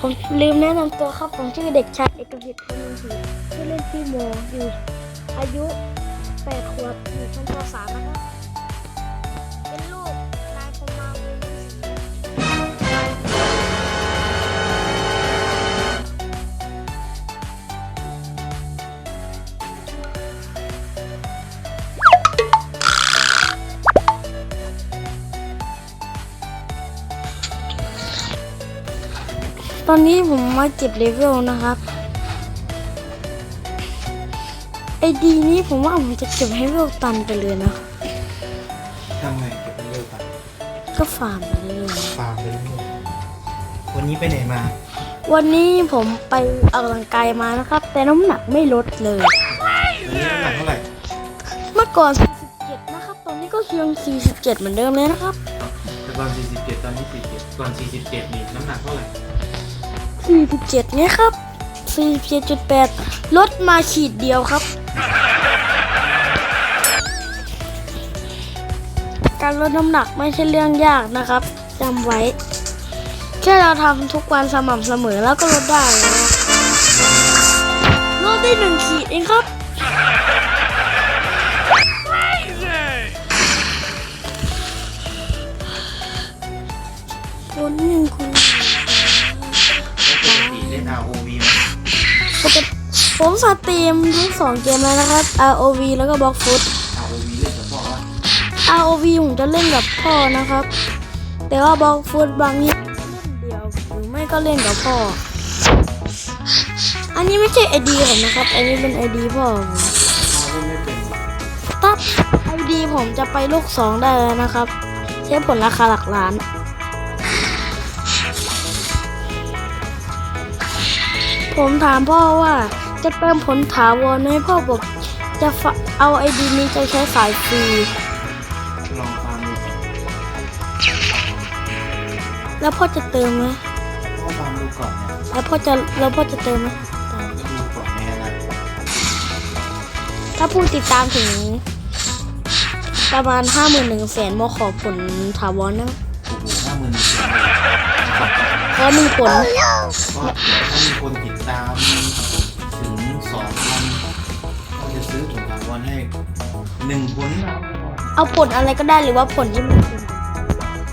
ผมลืมแนะนำตัวครับ ผมชื่อเด็กชายเอกพิทย์พนมศรีชื่อเล่นพี่โมอยู่อายุแปดขวบอยู่ชั้นป .3 นะครับ ตอนนี้ผมมาเก็บเลเวลนะครับ ไอดีนี้ผมว่าผมจะเก็บให้เลเวลตันไปเลยนะทำไงเก็บเร็วๆไปก็ฟาร์มไปเรื่อยฟาร์มไปเรื่อยๆวันนี้ไปไหนมาๆวันนี้ผมไปออกกำลังกายมานะครับ แต่น้ำหนักไม่ลดเลย วันนี้น้ำหนักเท่าไหร่เมื่อก่อน 47 นะครับ ตอนนี้ก็ยัง 47 เหมือนเดิมเลยนะครับ แต่ก่อน47 ตอนนี้47ก่อน47นี่น้ำหนักเท่าไหร่ 47เนี่ยครับ47.8 ลดมาขีดเดียวครับ การลดน้ำหนักไม่ใช่เรื่องยากนะครับจำไว้ แค่เราทำทุกวันสม่ำเสมอแล้วก็ลดได้ลดได้หนึ่งขีดเองครับ ผมสตรีมทั้งสองเกมแล้วนะครับ ROV แล้วก็ Block Foot ROV เล่นกับพ่อวะ ROV ผมจะเล่นกับพ่อนะครับ แต่ว่า Block Foot บางทีเล่นเดียวหรือไม่ก็เล่นกับพ่อ อันนี้ไม่ใช่ ID ผมนะครับ อันนี้เป็น ID พ่อผมพ่อเล่นไม่เป็นถ้า ID ผมจะไปลูกสองได้แล้วนะครับ ใช้ผลราคาหลักล้านผมถามพ่อว่า จะเติมผลถาวรไหมพ่อบอกจะฝเอาไอดีนี้จะใช้สายฟรีลองฟาร์มดูก่อนแล้วพ่อจะเติมไหมพ่อฟาร์มดูก่อนเนี่ยแล้วพ่อจะแล้วพ่อจะเติมไหมดูก่อนแน่นะถ้าผู้ติดตามถึง ประมาณห้าหมื่นหนึ่งแสนโมขอผลถาวรนะโอ้โหห้าหมื่นเพราะมีผลก็เดี๋ยวถ้ามีคนติดตาม ถุงถาวรให้หนึ่งผลเราเอาผลอะไรก็ได้หรือว่าผลที่มันเป็น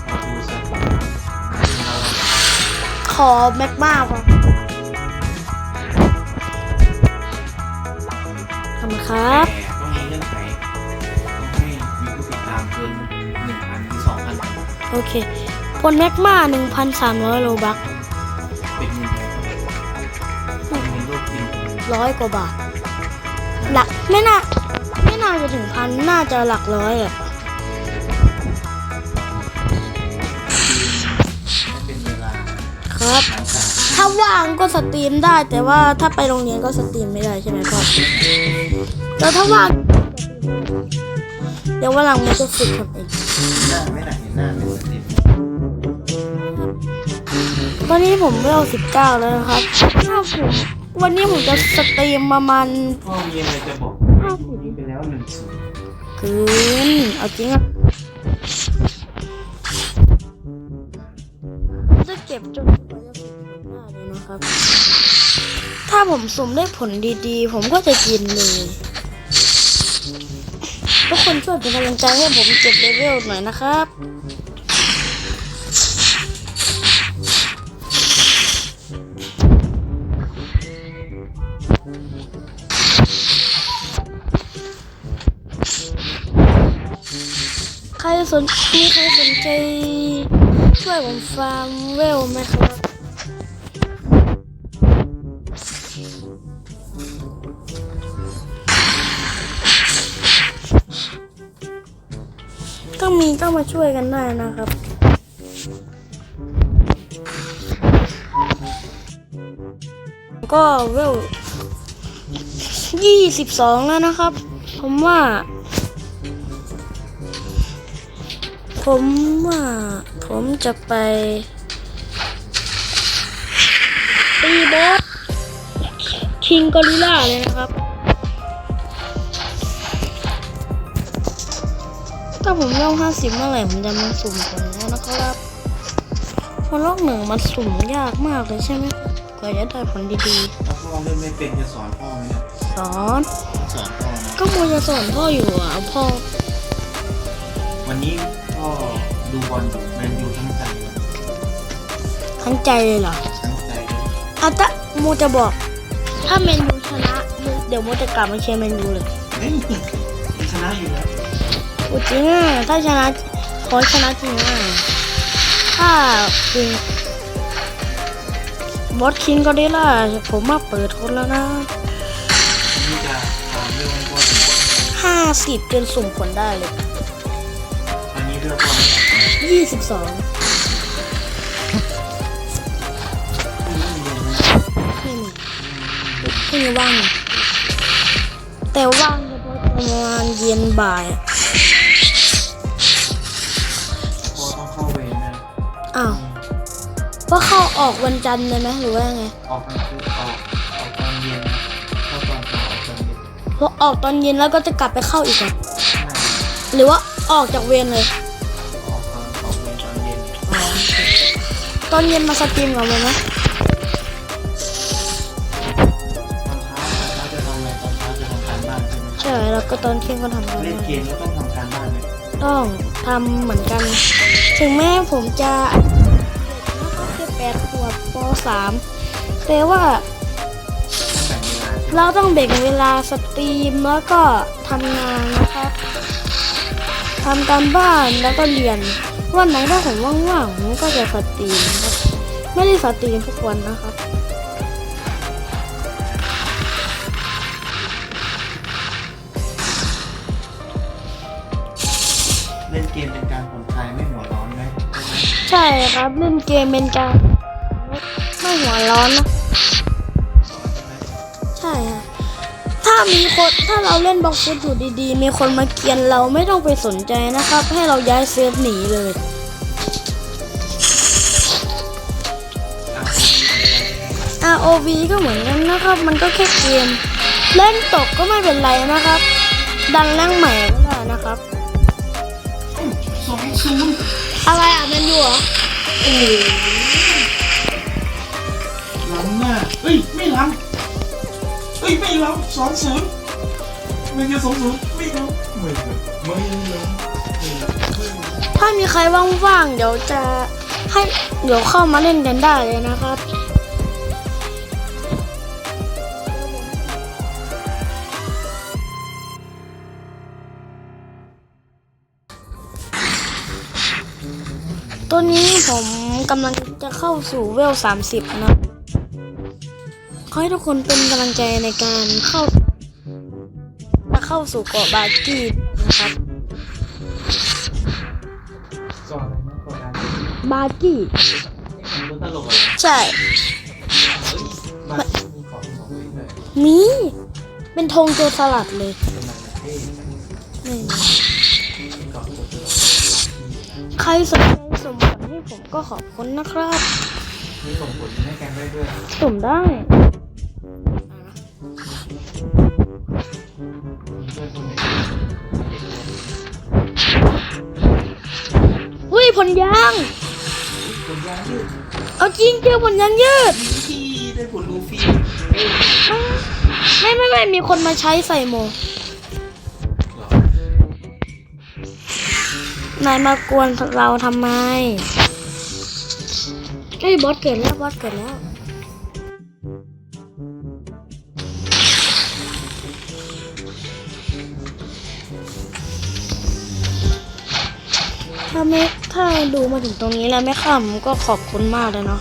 เอาดูสักเราขอแมกมาป่ะขอบคุณครับแต่ต้องมีเงื่อนไขต้องให้มีผู้ติดตามเกินหนึ่งพันหรือสองพันโอเคผลแมกมา1,300โลบักเป็นเงินไทยเท่าไหร่เป็นเงินโลกจริงร้อยกว่าบาทหลักไม่น่าไม่ น่าจะถึงพันน่าจะหลักร้อยอะเป็นเวลาครับ ถ้าว่างก็สตรีมได้ แต่ว่าถ้าไปโรงเรียนก็สตรีมไม่ได้ใช่ไหมพ่อแล้วถ้าว่างเดี๋ยววันหลังมันจะฝึกทำเองหน้าไม่หนักเห็นหน้าเป็นสติปตอนนี้ผมเวลสิบเก้าแล้วนะครับถ้าผมวันนี้ผมจะสตรีมประมาณพ่อมีอะไรจะบอก นี้ไปแล้วหนึ่งศูนเอาจริงอะจะเก็บจนกว่าจะฝึกได้เลยนะครับ ถ้าผมสุ่มได้ผลดีๆ ผมก็จะกินเลยทุกคนช่วยเป็นกำลังใจให้ผมเก็บเลเวลหน่อยนะครับ สนมีใครสนใจช่วยผมฟาร์มเวลไหมครับ ก็มีก็มาช่วยกันได้นะครับก็เวลยี่สิบสองแล้วนะครับ ผมว่า ผมว่าผมจะไปตีบอสคิงกอริลล่าเลยนะครับ ถ้าผมเล่าห้าสิบเมื่อไหร่ผมจะมาสุ่มผลแล้วนะครับเพราะรอบหนึ่งมันสุ่มยากมากเลยใช่ไหมกว่าจะได้ผลดีแล้วพ่อเล่นไม่เป็นจะสอนพ่อไหมเนี่ยๆสอนสอนพ่อนะก็มัวจะสอนพ่ออยู่อะพ่อวันนี้ พ่อดูบอลอยู่แมนยูทั้งใจเลยทั้งใจเลยเหรอทั้งใจเลยอาตะโมจะบอก ถ้าแมนยูชนะโมเดี๋ยวโมจะกลับมาเชียร์แมนยูเลยเฮ้ยชนะอยู่แล้วโอ้จริงอะถ้าชนะขอชนะจริงอะถ้าจริงบอสคิงก็ได้ล่ะ ผมมาเปิดคนแล้วนะนี่จะถามเรื่องให้พ่อดูห้าสิบจนสุ่มผลได้เลย ยี่สิบสองไม่มีไม่มีว่าง แต่ว่างเฉพาะประมาณเย็นบ่ายต้องเข้าเวรนะอ้าวว่าเข้าออกวันจันทร์เลยไหมหรือว่าไง ออกกลางคืนออกออกตอนเย็นนะเข้าตอนเช้าออกตอนเย็นพอออกตอนเย็นแล้วก็จะกลับไปเข้าอีกเหรอใช่หรือว่าออกจากเวรเลย ตอนเย็นมาสตรีมกับมันไหมตอนเช้าตอนเช้าจะทำอะไรตอนเช้าจะทำการบ้านใช่ไหมใช่แล้วก็ตอนเที่ยงก็ทำกันเล่นเกมแล้วต้องทำการบ้านไหมต้องทำเหมือนกัน ถึงแม้ผมจะนะครับแค่แปดขวบปสามแต่ว่าต้องแบ่งเวลาใช่ไหมเราต้องแบ่งเวลาสตรีมแล้วก็ทำงานนะครับทำการบ้านแล้วก็เรียน วันไหนถ้าผมว่างๆผมก็จะสตรีมครับ ไม่ได้สตรีมทุกวันนะครับเล่นเกมเป็นการผ่อนคลายไม่หัวร้อนไหมใช่ครับเล่นเกมเป็นการไม่หัวร้อนนะามีคนถ้าเราเล่นบล็อกฟุตอยู่ดีๆ มีคนมาเกียนเราไม่ต้องไปสนใจนะครับ ให้เราย้ายเซิร์ฟหนีเลยอะ ROV ก็เหมือนกันนะครับ มันก็แค่เกม เล่นตกก็ไม่เป็นไรนะครับ ดังนร่งใหม่ก็ได้นะครับสองศูนย์อะไรอะแมนยูเหรอโอ้ล้ำหน้าเฮ้ย ไม่ล้ำ เฮ้ยไม่ล้ำสองศูนย์มันจะสองศูนย์ไม่ล้ำไม่ล้ำไม่ล้ำไม่ล้ำไม่ล้ำถ้ามีใครว่างๆเดี๋ยวจะให้เดี๋ยวเข้ามาเล่นกันได้เลยนะครับตัวนี้ผมกำลังจะเข้าสู่เวล 30 นะ ให้ทุกคนเป็นกำลังใจในการเข้าจะเข้าสู่เกาะบากี้นะครับสอนอะไรนะโครงการบากี้มันตลกเหรอใช่เฮ้ยมามีของของเล่นด้วยมีเป็นธงโจรสลัดเลยเป็นมันเท่ไม่มีเป็นกล่องตัวที่ใครสนใจสมผลให้ผมก็ขอบคุณนะครับมีส่งผลให้แกงได้ด้วยสุ่มได้เพื่ อนคนไหนอุ้ยผลยางคนยางยืดเอาจริงเจอผลยางยืดที่ได้ผลลูฟี่ไม่ไม่ไม่มีคนมาใช้ใส่โมเหรอนายมากวนเราทำไมเอ้ยบอสเกิดแล้วบอสเกิดแล้ว ถ้าไม่ถ้าดูมาถึงตรงนี้แล้วไม่ขำก็ขอบคุณมากเลยเนาะ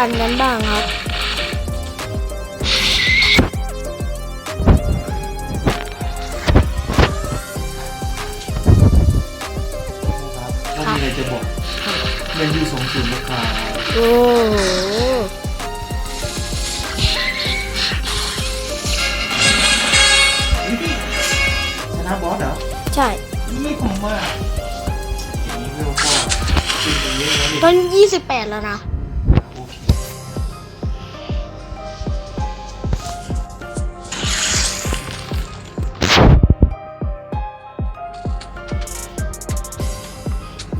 กตันกันบ้างครับ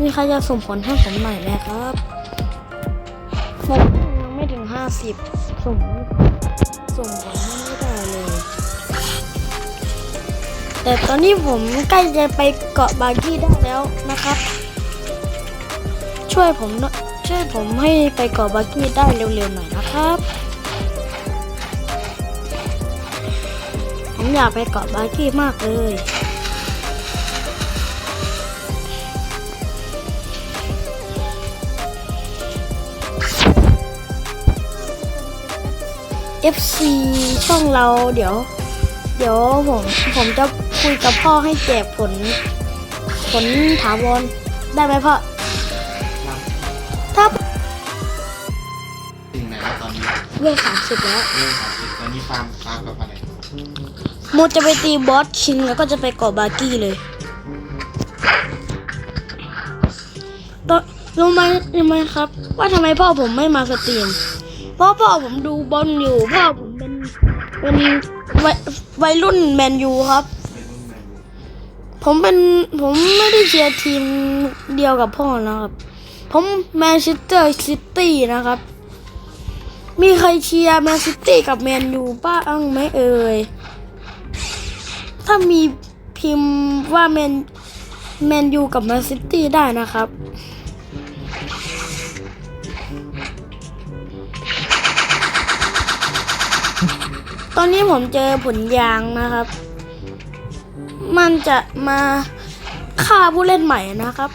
มีใครจะส่งผลให้ผมหน่อยไหมครับผมยังไม่ถึงห้าสิบส่งส่งผลให้ไม่ได้เลย แต่ตอนนี้ผมใกล้จะไปเกาะบากี้ได้แล้วนะครับ ช่วยผมช่วยผมให้ไปเกาะบากี้ได้เร็วๆหน่อยนะครับผมอยากไปเกาะบากี้มากเลย FC ช่องเราเดี๋ยว เดี๋ยวผมผมจะคุยกับพ่อให้แจกผล ผลถาวรได้ไหมพ่อรับถ้าถึงไหนแล้วตอนนี้เรื่องสามสิบแล้วเรื่องสามสิบตอนนี้ฟาร์มฟาร์มกับอะไรโมจะไปตีบอสคิงแล้วก็จะไปเกาะบาร์กี้เลยตอนรู้ไหมรู้ไหมครับ ว่าทำไมพ่อผมไม่มาสตรีมเพราะพ่อผมดูบอลอยู่พ่อผมเป็นเป็นวัยวัยรุ่นแมนยูครับ ผมเป็นผมไม่ได้เชียร์ทีมเดียวกับพ่อนะครับ ผมแมนเชสเตอร์ซิตี้นะครับ มีใครเชียร์แมนซิตี้กับแมนยูบ้างไหมเอ่ยถ้ามีพิมพ์ว่าแมนแมนยูกับแมนซิตี้ได้นะครับ ตอนนี้ผมเจอผลยางนะครับ มันจะมาฆ่าผู้เล่นใหม่นะครับ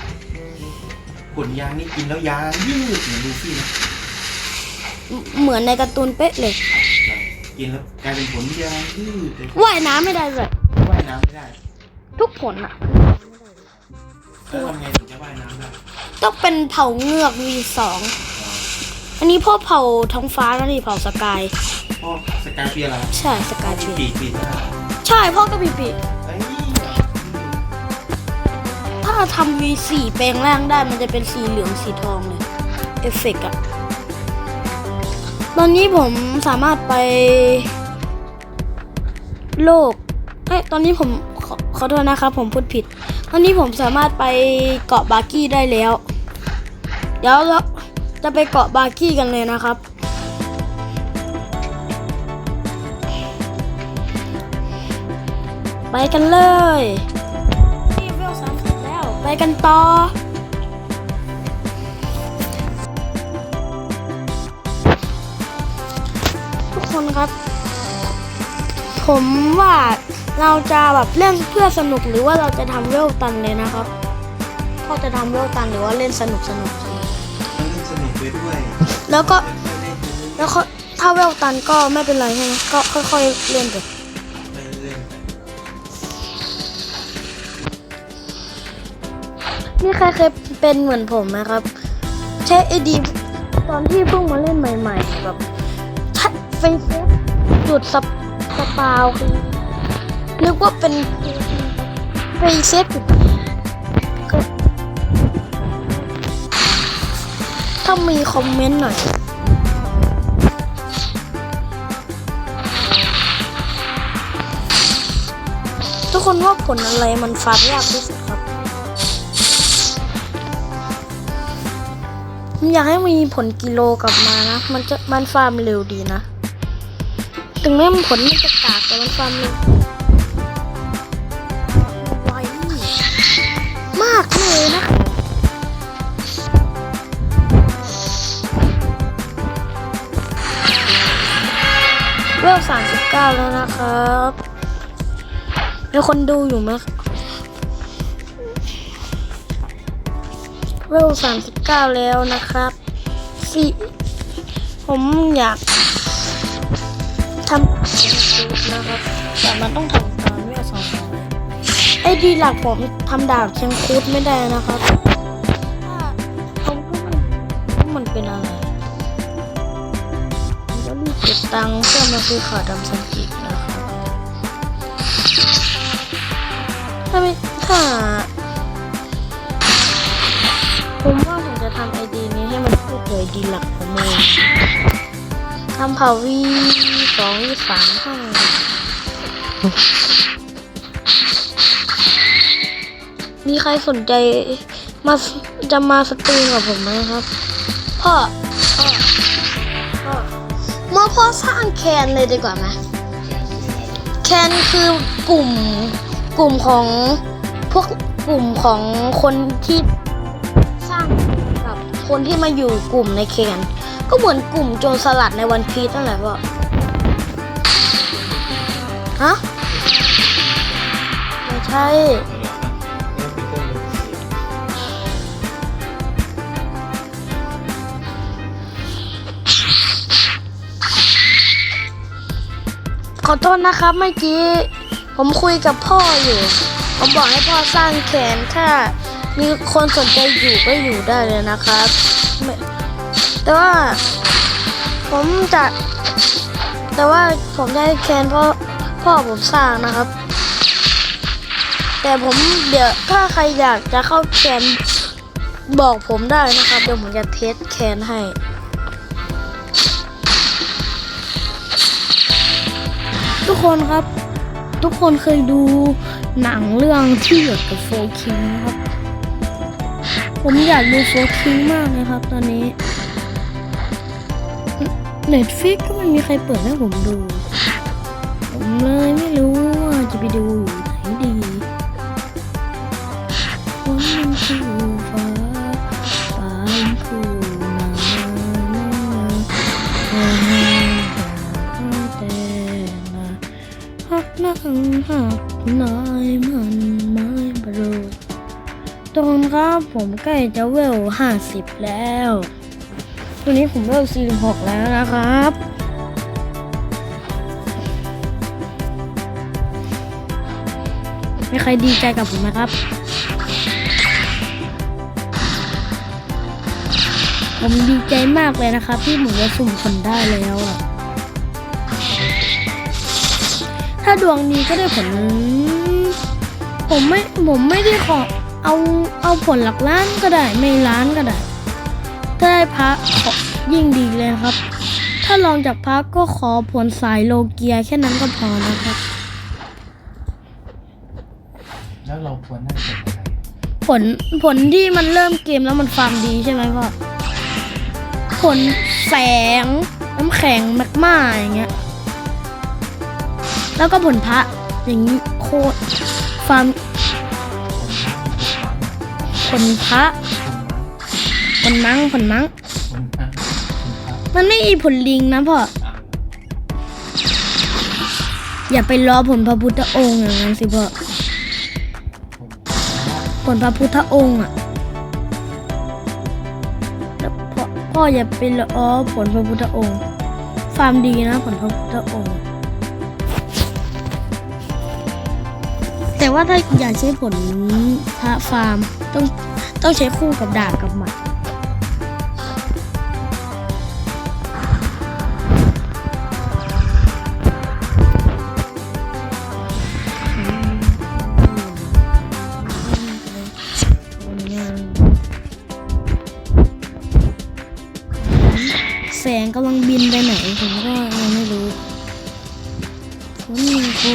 ผลยางนี่กินแล้วยางยืดเหมือนลูฟี่นะเหมือนในการ์ตูนเป๊ะเลย กินแล้วกลายเป็นผลยางยืดเลยว่ายน้ำไม่ได้เลยว่ายน้ำไม่ได้ ทุกผลอะแล้วทำไงถึงจะว่ายน้ำได้ต้องเป็นเผ่าเงือก V2 อันนี้พ่อเผ่าท้องฟ้านะนี่เผ่าสกาย พ่อสกายเปียร์อะไรใช่สกายปีปีกปีกนะใช่พ่อก็ปีปีเอ้ยถ้าทำ V4 แปลงร่างได้มันจะเป็นสีเหลืองสีทองเลยเอฟเฟกต์อะตอนนี้ผมสามารถไป โลกเอ้ยตอนนี้ผมขอขอโทษนะครับผมพูดผิด ตอนนี้ผมสามารถไปเกาะบาร์กี้ได้แล้ว เดี๋ยวเราจะไปเกาะบาร์กี้กันเลยนะครับ ไปกันเลยนี่เวลสามสิบแล้ว ไปกันต่อ ทุกคนครับ ผมว่าเราจะแบบเล่นเพื่อสนุกหรือว่าเราจะทำเวลตันเลยนะครับพ่อจะทำเวลตันหรือว่าเล่นสนุกสนุกสนุกมันเล่นสนุกไปด้วยแล้วก็ค่อยๆเล่นไปเรื่อยแล้วก็ถ้าเวลตันก็ไม่เป็นไรใช่ไหมก็ค่อยๆเล่นไป นี่ใครเคยเป็นเหมือนผมไหมครับ ใช้ไอดีตอนที่เพิ่งมาเล่นใหม่ๆแบบทัดเฟซเซฟจุดสปสปาวคือนึกว่าเป็นเฟซเซฟจุดก็ถ้ามีคอมเมนต์หน่อยทุกคนว่าผลอะไรมันฟาดยากที่สุด อยากให้มีผลกิโลกลับมานะ มันจะมันฟาร์มเร็วดีนะ ถึงแม้มันผลมันจะกากแต่มันฟาร์มเร็วไวมากเลยนะเวลสามสิบเก้าแล้วนะครับมีคนดูอยู่ไหม เวลสามสิบเก้าแล้วนะครับสี่ผมอยากทำนะครับ แต่มันต้องทำตามเวลสองไอดีหลักผมทำดาบเชียงคูดไม่ได้นะครับถ้าผมก็ไม่รู้ว่ามันเป็นอะไรเก็บตังค์เพื่อมาซื้อขาดำซันจินะครับถ้าไม่ถ้า นี้ให้มันพูดเลยดีหลักของมือทำเผาวีสองวีสามห้องมีใครสนใจมาจะมาสตรีมกับผมไหมครับพ่อพ่อพ่อ มาพ่อสร้างแคนเลยดีกว่าไหมแคนคือกลุ่มกลุ่มของพวกกลุ่มของคนที่ คนที่มาอยู่กลุ่มในเคนก็เหมือนกลุ่มโจรสลัดในวันพีชนั่นแหละพ่อฮะไม่ใช่ขอโทษนะครับเมื่อกี้ ผมคุยกับพ่ออยู่ ผมบอกให้พ่อสร้างแขนถ้า มีคนสนใจอยู่ก็อยู่ได้เลยนะครับแต่ว่าผมจะ แต่ว่าผมได้แคนเพราะพ่อผมสร้างนะครับ แต่ผมเดี๋ยวถ้าใครอยากจะเข้าแคนบอกผมได้นะครับ เดี๋ยวผมจะเทสแคนให้ทุกคนครับ ทุกคนเคยดูหนังเรื่องที่เกี่ยวกับโฟคิงครับ ผมอยากดูโฟคิงมากเลยครับ ตอนนี้เน็ตฟิกก็ไม่มีใครเปิดให้ผมดู ผมเลยไม่รู้ว่าจะไปดูอยู่ไหนดีผมยังคือฟ้าฟ้ายังคือน้ำน้ำแต่นะหักนังหักน้อยมัน ตอนครับผมใกล้จะเวลห้าสิบแล้วตัวนี้ผมเวลสี่หกแล้วนะครับ ไมีใครดีใจกับผมไหมครับ ผมดีใจมากเลยนะครับ ที่ผมจะสุ่มคนได้แล้วอะ ถ้าดวงดีก็ได้ผล ผมไม่ ผมไม่ได้ขอ เอาเอาผลหลักล้านก็ได้ไม่ล้านก็ได้ ถ้าได้พระขอยิ่งดีเลยครับ ถ้าลองจากพระก็ขอผลสายโลเกียแค่นั้นก็พอนะครับ แล้วเราควรได้ผลอะไรผลผลที่มันเริ่มเกมแล้วมันฟาร์มดีใช่ไหมพ่อผลแสงน้ำแข็งแมกมาอย่างเงี้ย แล้วก็ผลพระอย่างนี้โคตรฟาร์ม ผลพระผลมังผลมังผลพระผลพระมันไม่มีผลลิงนะพ่ออย่าไปรอผลพระพุทธองค์อย่างนั้นสิพ่อผลพระผลพระพุทธองค์อะแล้วพ่อพ่ออย่าไปรอผลพระพุทธองค์ฟาร์มดีนะผลพระพุทธองค์ แต่ว่าถ้าอยากใช้ผลพระฟาร์ม ต้องใช้คู่กับดาบกับหมัดแสงกำลังบินไปไหนผมก็ยังไม่รู้ผมยังโก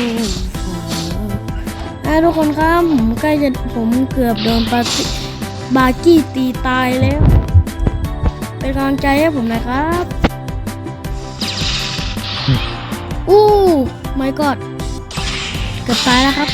อะทุกคนครับผมใกล้จะผมเกือบโดนปาติ บากี้ตีตายแล้ว เป็นกำลังใจให้ผมหนะครับอู้ไม่กอดเกือบตายแล้วครับ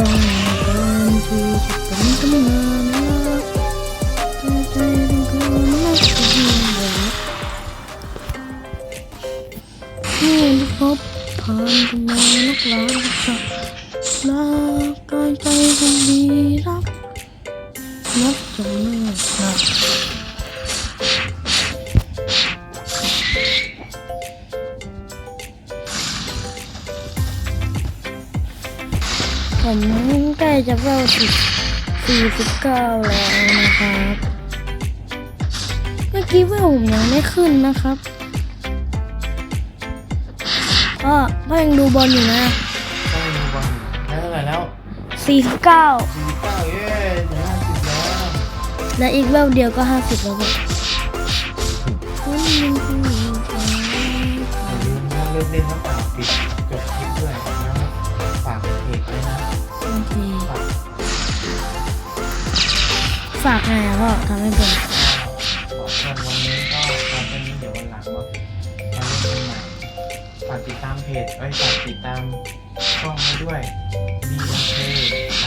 ต้องกา สี่สิบเก้าสี่สิบเก้าเย้ถึงห้าสิบแล้วและอีกเวลเดียวก็ห้าสิบแล้วครับคุณยังคงอยู่ไหมอย่าลืมนะเลิกเล่นน้ำเปล่าปิดจบคลิปด้วยแล้วฝากเพจด้วยนะโอเคฝาก ฝากไงอะพ่อทำให้เป็น ติดตามเพจไว้ยฝากติดตามช่องให้ด้วย BNK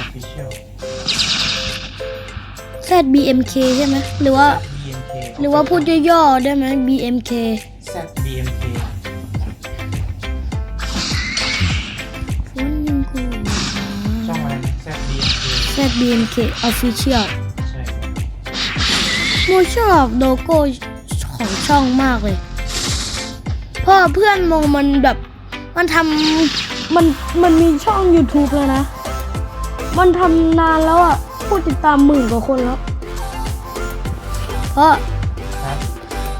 Official ZBMK ใช่ไหมหรือว่า BNK หรือว่าพูดย่อๆได้ไหม BMK ZBNK คุณยังคงอยู่ไหมช่องอะไรนะ ZBNK ZBMK Official ใช่ครับโมชอบโลโก้ของช่องมากเลยเพราะเพื่อนโมมันแบบ มันทำมันมันมีช่อง YouTube เลยนะ มันทำนานแล้วอะผู้ติดตามหมื่นกว่าคนแล้วเพราะครับ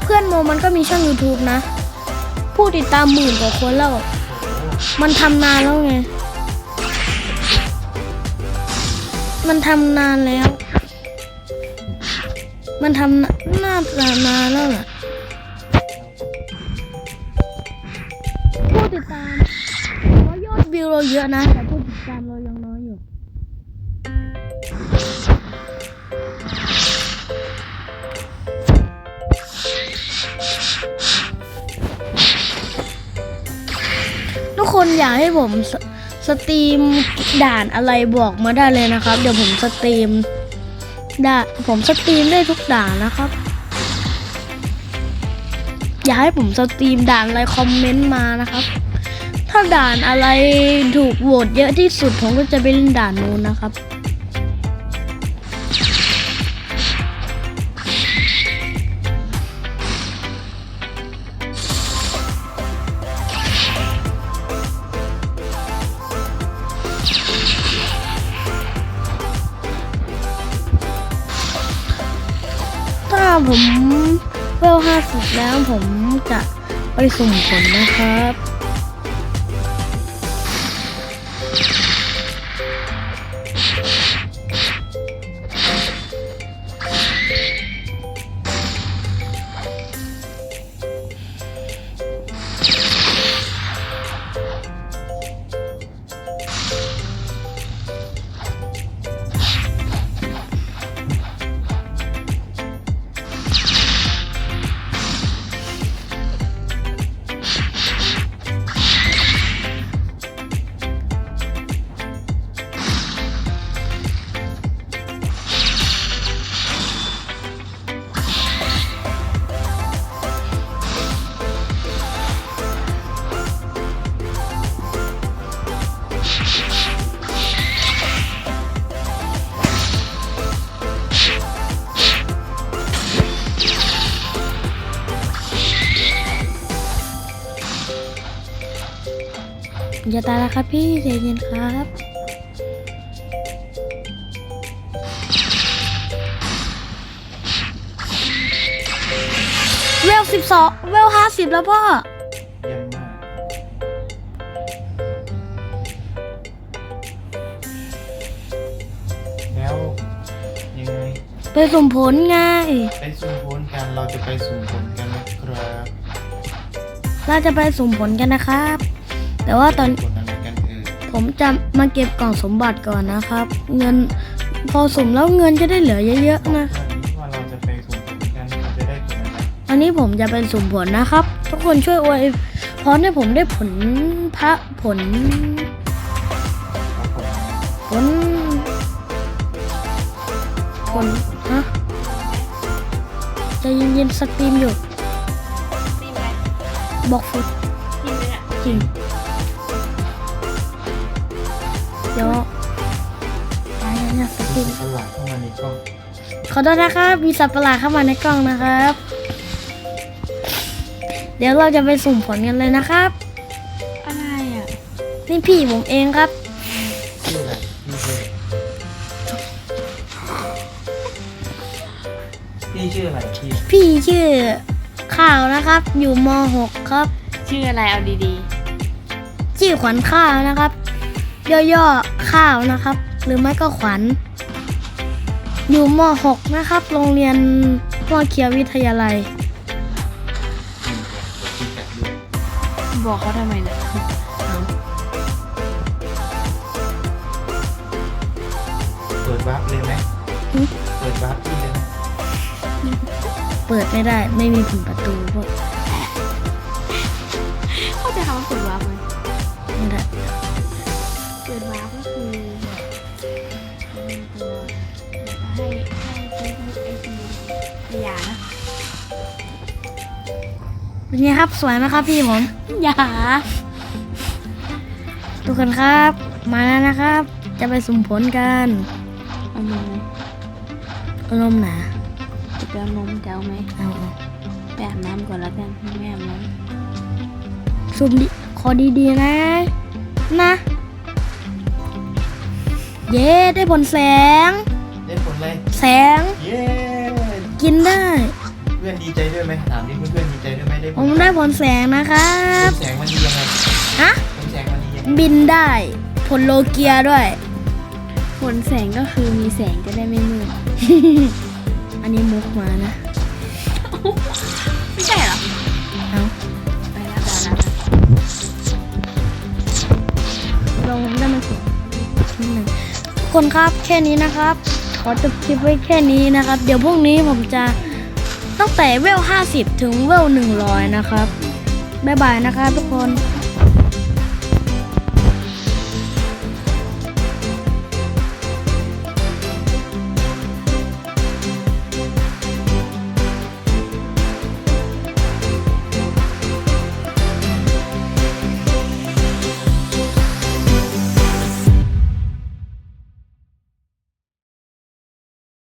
เพื่อนโมมันก็มีช่อง YouTube นะ ผู้ติดตามหมื่นกว่าคนแล้วโอ้โหมันทำนานแล้วไง มันทำนานแล้ว มันทำน่าจะนานแล้วแหละ เราเยอะนะ แต่ผู้ติดตามเรายังน้อยอยู่ ทุกคนอยากให้ผมสสตรีมด่านอะไรบอกมาได้เลยนะครับ เดี๋ยวผมสตรีมด่าผมสตรีมได้ทุกด่านนะครับ อยากให้ผมสตรีมด่านอะไรคอมเมนต์มานะครับ ถ้าด่านอะไรถูกโหวตเยอะที่สุดผมก็จะไปเล่นด่านนู้นนะครับ ถ้าผมเวลห้าสิบแล้วผมจะไปสุ่มผลนะครับ ครับพี่ใจเย็นครับ เวลสิบสองเวลห้าสิบแล้วพ่อเยี่ยมมากแล้วยังไง ไปสุ่มผลไง ไปสุ่มผลกัน เราจะไปสุ่มผลกันนะครับเราจะไปสุ่มผลกันนะครับ แต่ว่าตอนผล ผมจะมาเก็บกล่องสมบัติก่อนนะครับ เงินพอสมแล้วเงินจะได้เหลือเยอะๆนะว่าเราจะไปสุ่มกันจะได้ผลอะอันนี้ผมจะเป็นสมผลนะครับ ทุกคนช่วยอวยพรให้ผมได้ผลพระผล ผล ผลฮะจะเย็นๆสตรีมอยู่ บอกฟุตจริง เดี๋ยวไปเนี่ยสตรีมตลาดเข้ามาในกล้องขอโทษนะครับมีสัตว์ประหลาดเข้ามาในกล้องนะครับ เดี๋ยวเราจะไปสุ่มผลกันเลยนะครับ อะไรอะ นี่พี่ผมเองครับ ชื่ออะไรพี่ชื่อพี่ชื่ออะไรพี่พี่ชื่อข้าวนะครับ อยู่ม .6 ครับ ชื่ออะไรเอาดีชื่อขวัญข้าวนะครับ ย่อๆข้าวนะครับ หรือไม่ก็ขวัญ อยู่ม .6 นะครับ โรงเรียนพ่อเคียววิทยาลัยพี่แกะด้วยๆบอกเขาทำไมเนี่ยเปิดวาร์ปเลยไหมหึ เปิดวาร์ปพี่เลยไหมเปิดไม่ได้ไม่มีผลประตูพวกเขาใจะคำว่าเปิดวาร์ปไหมไม่ได้ เป็นไงครับสวยไหมครับพี่ผม อย่าทุกคนครับ มาแล้วนะครับ จะไปสุ่มผลกันเอานมไหมอารมณ์หนาจะไปเอานมจะเอาไหมเอาเอาไปอาบน้ำก่อนแล้วกันไม่อาบน้สุ่มดิขอดีๆนะ นะ เย้ได้ผลแสง ได้ผลเลยแสง เย้ กินได้เพื่อนดีใจด้วยไหมถามดิเพื่อนๆดีใจด้วยไหมได้ผผลมได้ผลแสงนะครับผลแสงมันดียังไงฮะ ผลแสงมันดียังไงบินได้ ผลโลเกียด้วยำผลแสงก็คือมีแสงจะได้ไม่มืด อันนี้มุกมานะ ไม่ใช่เหรอเอา ไปแล้วไปแล้วลองได้มันสุดนิดหนึ่งทุกคนครับแค่นี้นะครับ ขอจบคลิปไว้แค่นี้นะครับ เดี๋ยวพรุ่งนี้ผมจะ ตั้งแต่เวล 50 ถึงเวล 100 นะครับ บ๊ายบายนะครับทุกคน